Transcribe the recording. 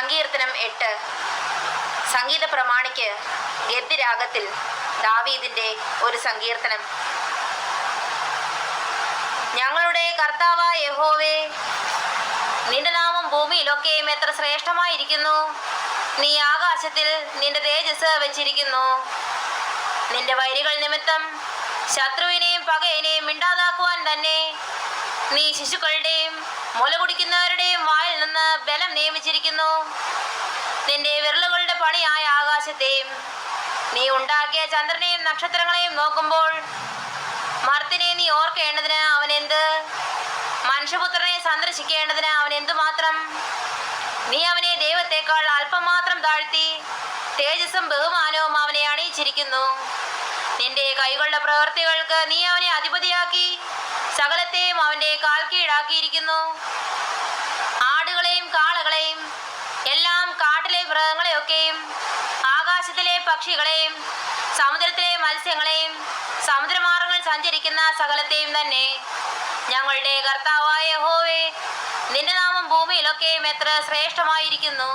സങ്കീർത്തനം എട്ട്. സംഗീത പ്രമാണിക്ക് ഗദ്യരാഗത്തിൽ ദാവീദിന്റെ ഒരു സങ്കീർത്തനം. ഞങ്ങളുടെ കർത്താവ യഹോവേ നിന്റെ നാമം ഭൂമിയിലൊക്കെയും എത്ര ശ്രേഷ്ഠമായിരിക്കുന്നു. നീ ആകാശത്തിൽ നിന്റെ തേജസ് വെച്ചിരിക്കുന്നു. നിന്റെ വൈരികൾ നിമിത്തം ശത്രുവിനെയും പകയനെയും മിണ്ടാതാക്കുവാൻ തന്നെ നീ ശിശുക്കളുടെയും മുല ബലം നിയമിച്ചിരിക്കുന്നു. നിന്റെ വിരലുകളുടെ പണിയായ ആകാശത്തെയും നീ ഉണ്ടാക്കിയ ചന്ദ്രനെയും നക്ഷത്രങ്ങളെയും നോക്കുമ്പോൾ മർത്തിനെ നീ ഓർക്കേണ്ടതിന് എന്ത് മനുഷ്യപുത്രനെ സന്ദർശിക്കേണ്ടതിന് അവൻ എന്തുമാത്രം നീ അവനെ ദൈവത്തെക്കാൾ അല്പം മാത്രം താഴ്ത്തി തേജസ്സും ബഹുമാനവും അവനെ അണിയിച്ചിരിക്കുന്നു. നിന്റെ കൈകളുടെ പ്രവൃത്തികൾക്ക് നീ അവനെ അധിപതിയാക്കി സകലത്തെയും അവന്റെ കാൽ കീഴാക്കിയിരിക്കുന്നു മൃഗങ്ങളെയൊക്കെയും ആകാശത്തിലെ പക്ഷികളെയും സമുദ്രത്തിലെ മത്സ്യങ്ങളെയും സമുദ്രമാർഗങ്ങൾ സഞ്ചരിക്കുന്ന സകലത്തെയും തന്നെ ഞങ്ങളുടെ കർത്താവായ ഹോവേ നിന്റെ നാമം ഭൂമിയിലൊക്കെയും എത്ര ശ്രേഷ്ഠമായിരിക്കുന്നു.